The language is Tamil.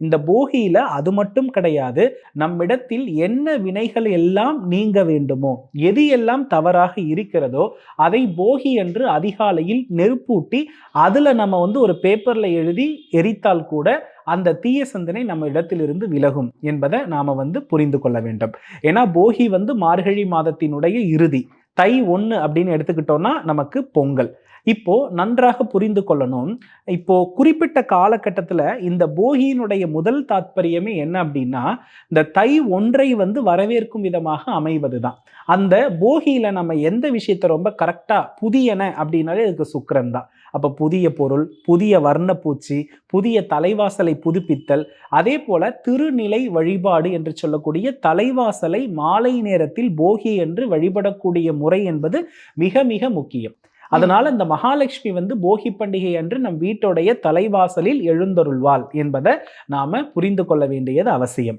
இந்த போகியில அது மட்டும் கிடையாது நம்மிடத்தில் என்ன வினைகள் எல்லாம் நீங்க வேண்டுமோ எது எல்லாம் தவறாக இருக்கிறதோ அதை போகி என்று அதிகாலையில் நெருப்பூட்டி அதுல நம்ம வந்து ஒரு பேப்பர்ல எழுதி எரித்தால் கூட அந்த தீய சிந்தனை நம்ம இடத்திலிருந்து விலகும் என்பதை நாம வந்து புரிந்து கொள்ள வேண்டும். ஏன்னா போகி வந்து மார்கழி மாதத்தினுடைய இறுதி. தை ஒன்று அப்படின்னு எடுத்துக்கிட்டோம்னா நமக்கு பொங்கல். இப்போ நன்றாக புரிந்து கொள்ளணும். இப்போ குறிப்பிட்ட காலகட்டத்தில் இந்த போகியினுடைய முதல் தாத்பரியமே என்ன அப்படின்னா இந்த தை ஒன்றை வந்து வரவேற்கும் விதமாக அமைவது தான் அந்த போகியில நம்ம எந்த விஷயத்த ரொம்ப கரெக்டாக புதியன அப்படின்னாலே இதுக்கு சுக்கரன் தான். அப்போ புதிய பொருள் புதிய வர்ணப்பூச்சி புதிய தலைவாசலை புதுப்பித்தல் அதே போல திருநிலை வழிபாடு என்று சொல்லக்கூடிய தலைவாசலை மாலை நேரத்தில் போகி என்று வழிபடக்கூடிய முறை என்பது மிக மிக முக்கியம். அதனால இந்த மகாலட்சுமி வந்து போகி பண்டிகை அன்று நம் வீட்டுடைய தலைவாசலில் எழுந்தருள்வாள் என்பதை நாம புரிந்து கொள்ள வேண்டியது அவசியம்.